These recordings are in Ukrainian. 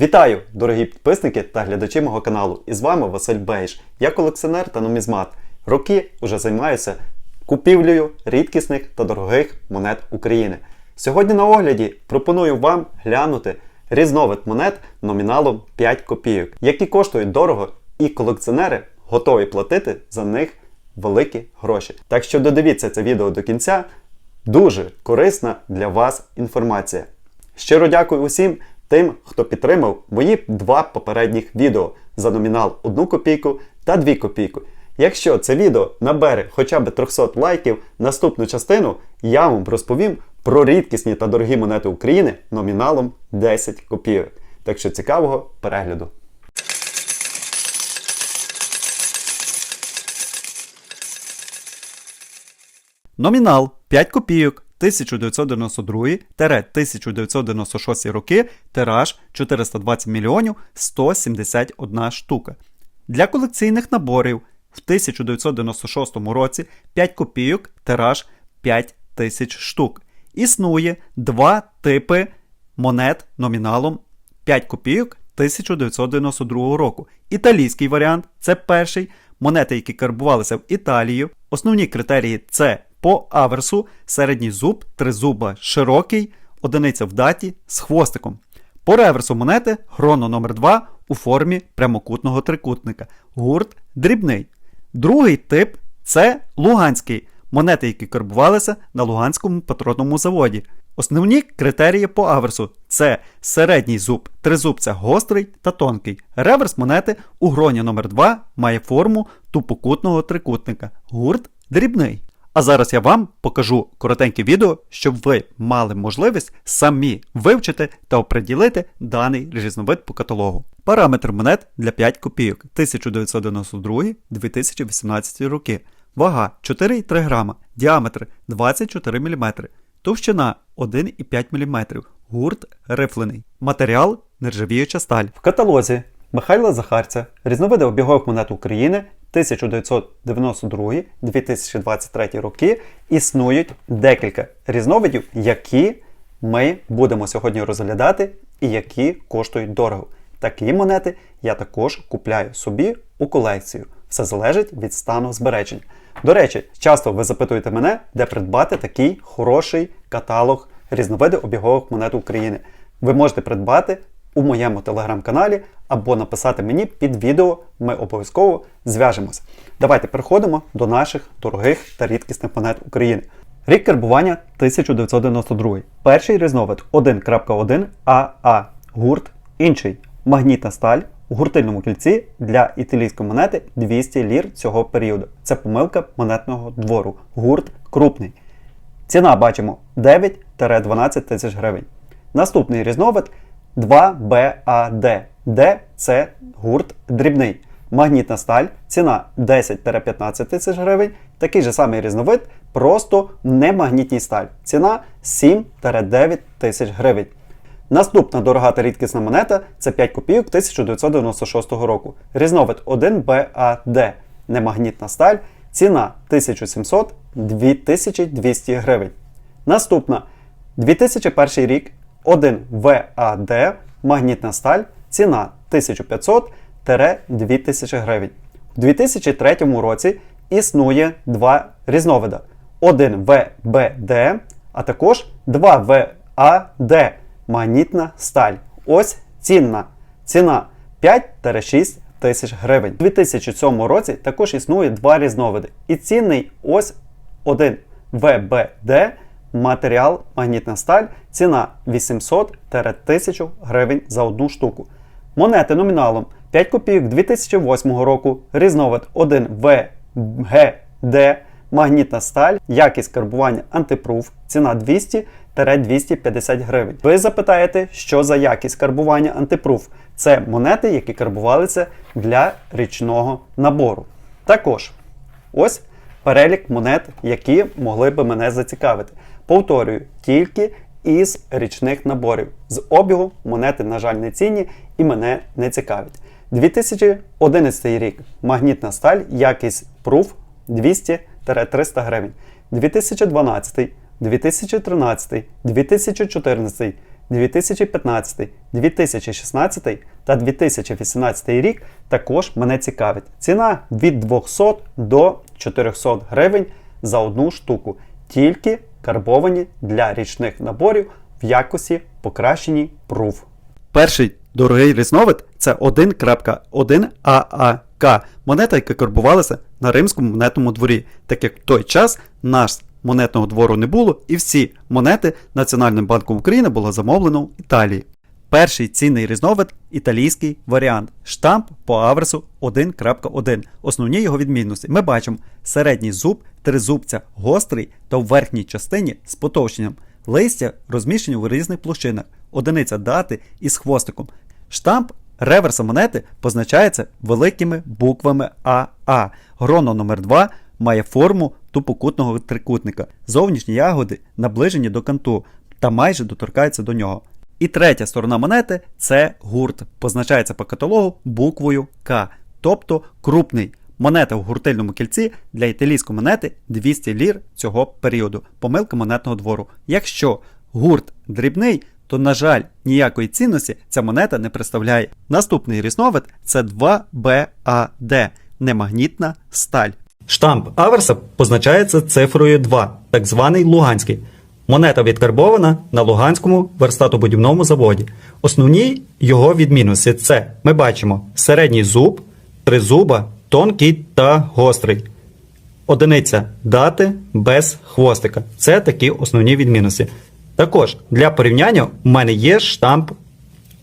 Вітаю, дорогі підписники та глядачі мого каналу. І з вами Василь Бейш. Я колекціонер та нумізмат. Роки вже займаюся купівлею рідкісних та дорогих монет України. Сьогодні на огляді пропоную вам глянути різновид монет номіналом 5 копійок, які коштують дорого, і колекціонери готові платити за них великі гроші. Так що додивіться це відео до кінця. Дуже корисна для вас інформація. Щиро дякую усім тим, хто підтримав мої два попередніх відео за номінал 1 копійку та 2 копійку. Якщо це відео набере хоча б 300 лайків, наступну частину я вам розповім про рідкісні та дорогі монети України номіналом 10 копійок. Так що цікавого перегляду. Номінал 5 копійок 1992-1996 роки, тираж 420 мільйонів 171 штука. Для колекційних наборів в 1996 році 5 копійок тираж 5 тисяч штук. Існує два типи монет номіналом 5 копійок 1992 року. Італійський варіант це перший. Монети, які карбувалися в Італію. Основні критерії це по аверсу, середній зуб, тризуба широкий, одиниця в даті з хвостиком. По реверсу монети гроно номер 2 у формі прямокутного трикутника. Гурт дрібний. Другий тип це луганський. Монети, які карбувалися на Луганському патронному заводі. Основні критерії по аверсу це середній зуб, тризубця гострий та тонкий. Реверс монети у гроні номер 2 має форму тупокутного трикутника. Гурт дрібний. А зараз я вам покажу коротеньке відео, щоб ви мали можливість самі вивчити та оприділити даний різновид по каталогу. Параметр монет для 5 копійок 1992-2018 роки. Вага 4,3 грама, діаметр 24 мм, товщина 1,5 мм, гурт рифлений, матеріал нержавіюча сталь. В каталозі Михайла Захарця різновиди обігових монет України 1992-2023 роки існують декілька різновидів, які ми будемо сьогодні розглядати і які коштують дорого. Такі монети я також купляю собі у колекцію. Все залежить від стану збереження. До речі, часто ви запитуєте мене, де придбати такий хороший каталог різновиди обігових монет України. Ви можете придбати у моєму телеграм-каналі або написати мені під відео. Ми обов'язково зв'яжемося. Давайте переходимо до наших дорогих та рідкісних монет України. Рік карбування 1992. Перший різновид 1.1 АА. Гурт інший. Магнітна сталь у гуртильному кільці для італійської монети 200 лір цього періоду. Це помилка монетного двору. Гурт крупний. Ціна бачимо 9-12 тисяч гривень. Наступний різновид 2BAD. Д це гурт дрібний. Магнітна сталь, ціна 10-15 тисяч гривень. Такий же самий різновид, просто не магнітній сталь. Ціна 7-9 тисяч гривень. Наступна дорога та рідкісна монета це 5 копійок 1996 року. Різновид 1BAD. Немагнітна сталь. Ціна 1700-2200 гривень. Наступна 2001 рік 1VAD. Магнітна сталь. Ціна 1500-2000 гривень. У 2003 році існує два різновида: 1VBD, а також 2VAD магнітна сталь. Ось цінна. Ціна 5-6 тисяч гривень. У 2007 році також існує два різновиди. І цінний ось один ВБД матеріал магнітна сталь. Ціна 800-1000 гривень за одну штуку. Монети номіналом 5 копійок 2008 року. Різновид 1 ВГД магнітна сталь, якість карбування антипруф, ціна 200-250 гривень. Ви запитаєте, що за якість карбування антипруф? Це монети, які карбувалися для річного набору. Також ось перелік монет, які могли би мене зацікавити. Повторюю, тільки із річних наборів. З обігу монети, на жаль, не цінні і мене не цікавить. 2011 рік магнітна сталь, якість пруф 200 300 гривень. 2012, 2013, 2014, 2015, 2016 та 2018 рік також мене цікавить. Ціна від 200 до 400 гривень за одну штуку, тільки карбовані для річних наборів в якості покращені пруф. Перший дорогий різновид це 1.1 ААК, монета, яка карбувалася на римському монетному дворі, так як в той час наш монетного двору не було, і всі монети Національним банком України було замовлено в Італії. Перший цінний різновид італійський варіант. Штамп по аверсу 1.1. Основні його відмінності. Ми бачимо середній зуб, тризубця гострий та в верхній частині з потовщенням. Листя розміщені в різних площинах, одиниця дати із хвостиком. Штамп реверса монети позначається великими буквами АА. Гроно номер 2 має форму тупокутного трикутника. Зовнішні ягоди наближені до канту та майже доторкаються до нього. І третя сторона монети це гурт, позначається по каталогу буквою К, тобто крупний. Монета в гуртильному кільці для італійської монети 200 лір цього періоду. Помилка монетного двору. Якщо гурт дрібний, то, на жаль, ніякої цінності ця монета не представляє. Наступний різновид це 2BAD немагнітна сталь. Штамп аверса позначається цифрою 2, так званий Луганський. Монета відкарбована на Луганському верстатобудівному заводі. Основні його відмінності це ми бачимо середній зуб, тризуба, тонкий та гострий. Одиниця дати без хвостика. Це такі основні відмінності. Також для порівняння у мене є штамп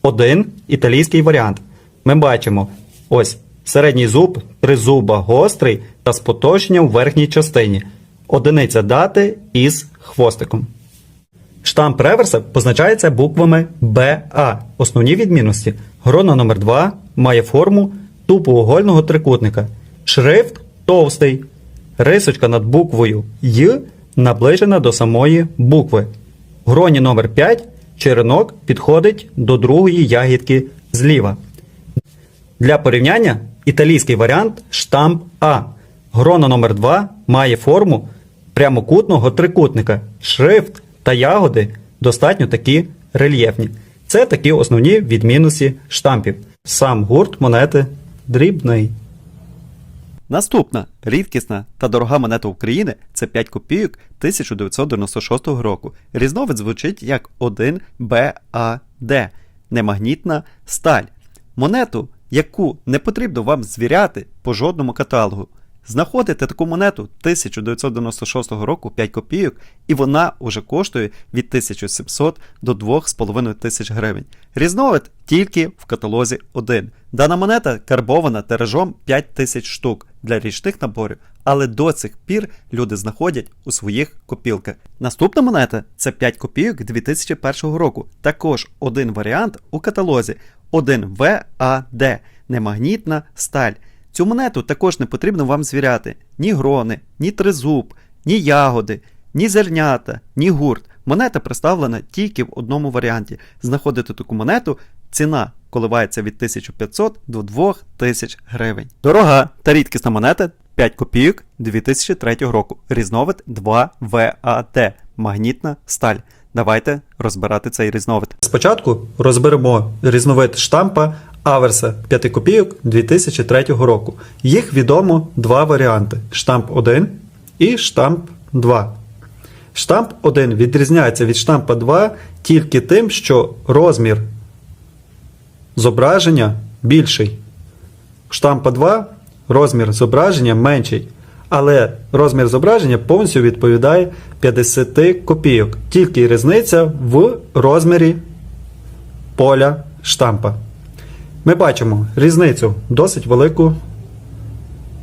1 італійський варіант. Ми бачимо ось середній зуб, тризуба гострий та з поточенням в верхній частині. Одиниця дати із хвостиком. Штамп реверса позначається буквами БА. Основні відмінності. Грона номер 2 має форму тупоугольного трикутника. Шрифт товстий. Рисочка над буквою Й наближена до самої букви. Гроні номер 5 черенок підходить до другої ягідки зліва. Для порівняння італійський варіант штамп А. Грона номер 2 має форму прямокутного трикутника. Шрифт та ягоди достатньо такі рельєфні. Це такі основні відмінності штампів. Сам гурт монети дрібний. Наступна рідкісна та дорога монета України це 5 копійок 1996 року. Різновид звучить як 1BAD немагнітна сталь. Монету, яку не потрібно вам звіряти по жодному каталогу. Знаходите таку монету 1996 року 5 копійок, і вона уже коштує від 1700 до 2500 гривень. Різновид тільки в каталозі 1. Дана монета карбована тиражом 5000 штук для річних наборів, але до цих пір люди знаходять у своїх копілках. Наступна монета це 5 копійок 2001 року. Також один варіант у каталозі 1VAD немагнітна сталь. Цю монету також не потрібно вам звіряти ні грони, ні тризуб, ні ягоди, ні зернята, ні гурт. Монета представлена тільки в одному варіанті. Знаходити таку монету ціна коливається від 1500 до 2000 гривень. Дорога та рідкісна монета 5 копійок 2003 року. Різновид 2VAD магнітна сталь. Давайте розбирати цей різновид. Спочатку розберемо різновид штампа Аверса 5 копійок 2003 року. Їх відомо два варіанти: штамп 1 і штамп 2. Штамп 1 відрізняється від штампа 2 тільки тим, що розмір зображення більший. Штампа 2 розмір зображення менший. Але розмір зображення повністю відповідає 50 копійок. Тільки різниця в розмірі поля штампа. Ми бачимо різницю досить велику.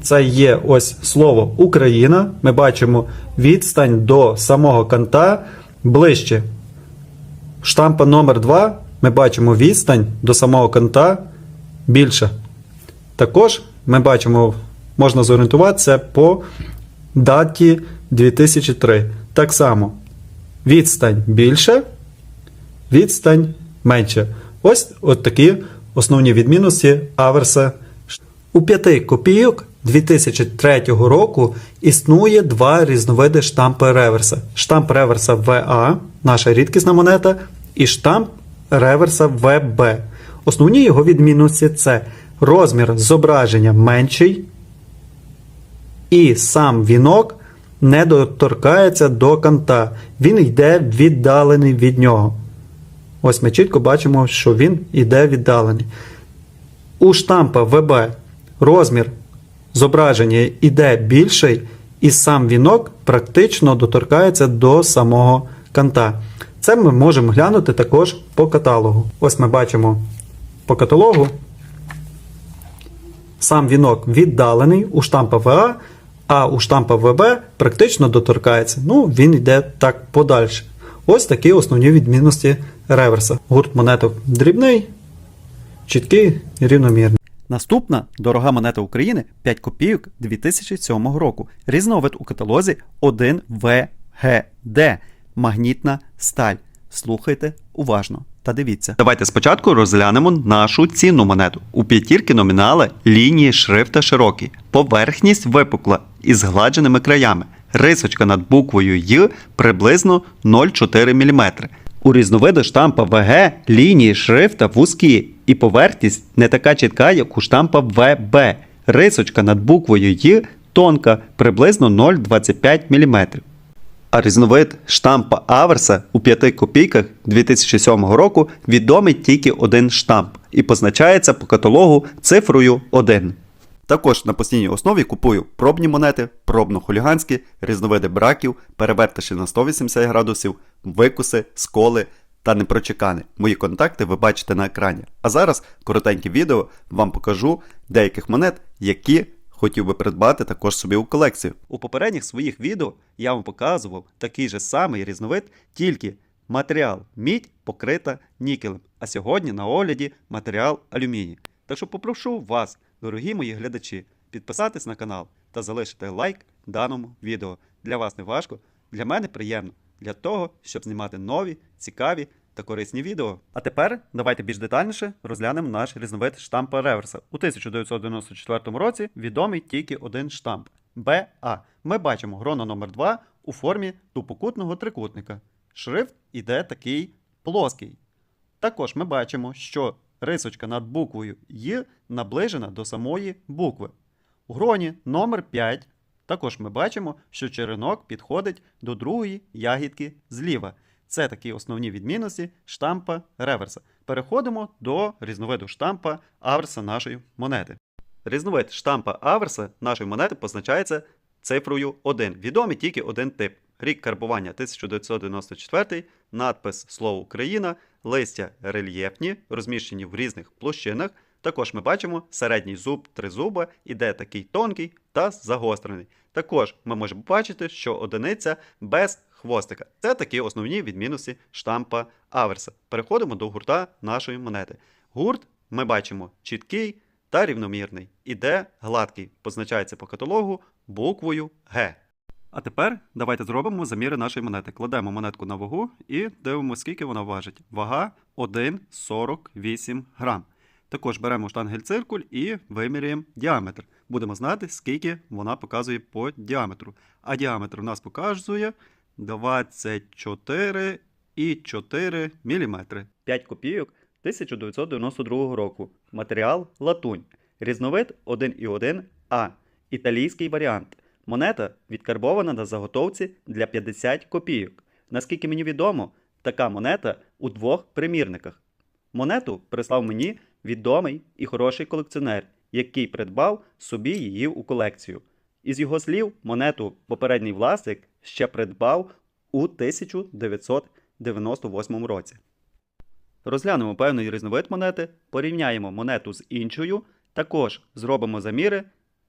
Це є ось слово Україна. Ми бачимо відстань до самого канта ближче. Штампа номер 2 ми бачимо відстань до самого канта більша. Також ми бачимо, можна зорієнтуватися по даті 2003. Так само відстань більше, відстань менше. Ось от такі основні відмінності аверса. У 5 копійок 2003 року існує два різновиди штампи реверса. Штамп реверса ВА, наша рідкісна монета, і штамп реверса ВБ. Основні його відмінності це розмір зображення менший, і сам вінок не доторкається до канта. Він йде віддалений від нього. Ось ми чітко бачимо, що він йде віддалений. У штампа ВБ розмір зображення йде більший, і сам вінок практично доторкається до самого канта. Це ми можемо глянути також по каталогу. Ось ми бачимо по каталогу. Сам вінок віддалений у штампа ВА, а у штампа ВБ практично доторкається. Ну, він йде так подальше. Ось такі основні відмінності реверса. Гурт монеток дрібний, чіткий і рівномірний. Наступна дорога монета України 5 копійок 2007 року. Різновид у каталозі 1ВГД. Магнітна сталь. Слухайте уважно та дивіться. Давайте спочатку розглянемо нашу цінну монету. У п'ятірки номінали лінії шрифта широкі, поверхність випукла із згладженими краями. Рисочка над буквою Й приблизно 0,4 мм. У різновиду штампа ВГ лінії шрифта вузькі і поверхність не така чітка, як у штампа ВБ. Рисочка над буквою Й тонка, приблизно 0,25 мм. А різновид штампа Аверса у 5 копійках 2007 року відомий тільки один штамп і позначається по каталогу цифрою 1. Також на постійній основі купую пробні монети, пробно-хуліганські, різновиди браків, перевертиші на 180 градусів, викуси, сколи та непрочекани. Мої контакти ви бачите на екрані. А зараз коротеньке відео вам покажу деяких монет, які хотів би придбати також собі у колекцію. У попередніх своїх відео я вам показував такий же самий різновид, тільки матеріал мідь покрита нікелем. А сьогодні на огляді матеріал алюміній. Так що попрошу вас, дорогі мої глядачі, підписатись на канал та залишити лайк даному відео. Для вас не важко, для мене приємно, для того, щоб знімати нові, цікаві та корисні відео. А тепер давайте більш детальніше розглянемо наш різновид штампа реверса. У 1994 році відомий тільки один штамп БА. Ми бачимо гроно номер 2 у формі тупокутного трикутника. Шрифт іде такий плоский. Також ми бачимо, що рисочка над буквою Й наближена до самої букви. У гроні номер 5 також ми бачимо, що черенок підходить до другої ягідки зліва. Це такі основні відмінності штампа реверса. Переходимо до різновиду штампа аверса нашої монети. Різновид штампа аверса нашої монети позначається цифрою 1. Відомий тільки один тип. Рік карбування 1994, надпис Слово Україна, листя рельєфні, розміщені в різних площинах. Також ми бачимо середній зуб тризуба, іде такий тонкий та загострений. Також ми можемо бачити, що одиниця без хвостика. Це такі основні відмінності штампа аверса. Переходимо до гурта нашої монети. Гурт ми бачимо чіткий та рівномірний. Іде гладкий, позначається по каталогу буквою Г. А тепер давайте зробимо заміри нашої монети. Кладемо монетку на вагу і дивимося, скільки вона важить. Вага 1,48 грам. Також беремо штангель-циркуль і виміряємо діаметр. Будемо знати, скільки вона показує по діаметру. А діаметр у нас показує 24,4 мм. 5 копійок 1992 року. Матеріал латунь. Різновид 1,1А. Італійський варіант. Монета відкарбована на заготовці для 50 копійок. Наскільки мені відомо, така монета у двох примірниках. Монету прислав мені відомий і хороший колекціонер, який придбав собі її у колекцію. Із його слів, монету попередній власник ще придбав у 1998 році. Розглянемо певний різновид монети, порівняємо монету з іншою, також зробимо заміри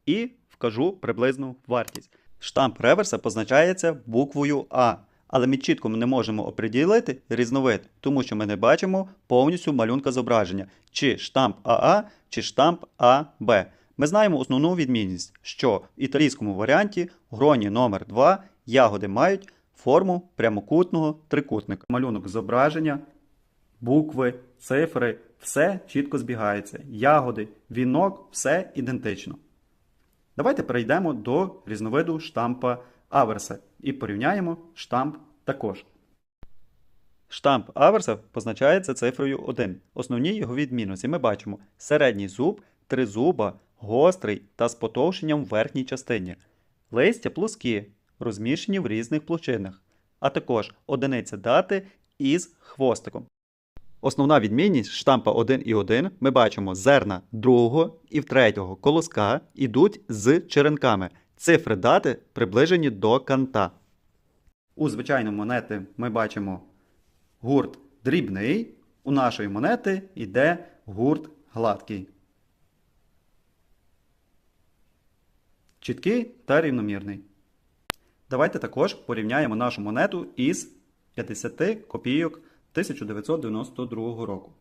і вкажу приблизну вартість. Штамп реверса позначається буквою А, але ми чітко не можемо оприділити різновид, тому що ми не бачимо повністю малюнка зображення, чи штамп АА, чи штамп АБ. Ми знаємо основну відмінність, що в італійському варіанті гроні номер 2 ягоди мають форму прямокутного трикутника. Малюнок зображення, букви, цифри, все чітко збігається. Ягоди, вінок, все ідентично. Давайте перейдемо до різновиду штампа аверса і порівняємо штамп також. Штамп аверса позначається цифрою 1. Основні його відмінності ми бачимо середній зуб, тризуба, гострий та з потовщенням в верхній частині. Листя плоскі, розміщені в різних площинах, а також одиниця дати із хвостиком. Основна відмінність штампа 1 і 1 ми бачимо зерна другого і третього колоска йдуть з черенками. Цифри дати приближені до канта. У звичайному монети ми бачимо гурт дрібний. У нашої монети йде гурт гладкий. Чіткий та рівномірний. Давайте також порівняємо нашу монету із 50 копійок 1992 року.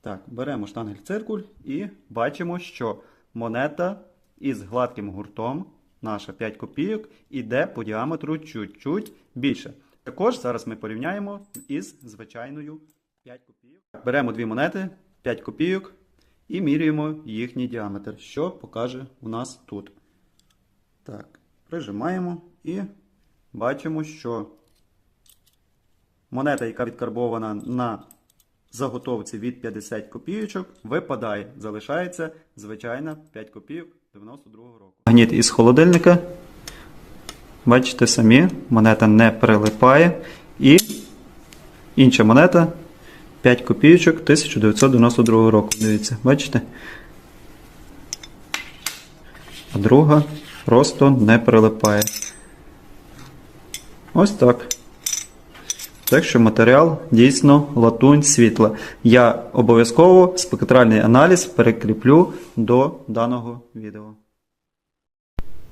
Так, беремо штангель циркуль і бачимо, що монета із гладким гуртом, наша 5 копійок, іде по діаметру чуть-чуть більше. Також зараз ми порівняємо із звичайною 5 копійок. Беремо дві монети 5 копійок і міряємо їхній діаметр, що покаже у нас тут. Так, прижимаємо і бачимо, що монета, яка відкарбована на заготовці від 50 копійочок, випадає. Залишається звичайна 5 копійок 92-го року. Гніт із холодильника. Бачите самі, монета не прилипає. І інша монета 5 копійочок 1992 року. Дивіться, бачите? А друга просто не прилипає. Ось так. Так що матеріал дійсно латунь світла. Я обов'язково спектральний аналіз перекріплю до даного відео.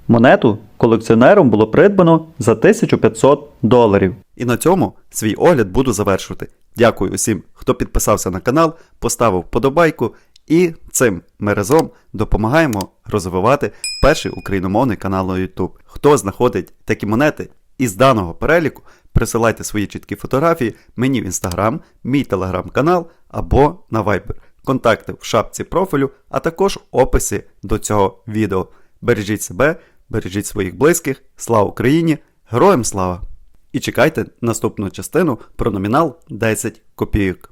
Монету колекціонером було придбано за 1500 доларів. І на цьому свій огляд буду завершувати. Дякую усім, хто підписався на канал, поставив вподобайку. І цим ми разом допомагаємо розвивати перший україномовний канал на YouTube. Хто знаходить такі монети із даного переліку, присилайте свої чіткі фотографії мені в Instagram, мій телеграм-канал або на Viber. Контакти в шапці профілю, а також в описі до цього відео. Бережіть себе, бережіть своїх близьких. Слава Україні! Героям слава! І чекайте наступну частину про номінал 10 копійок.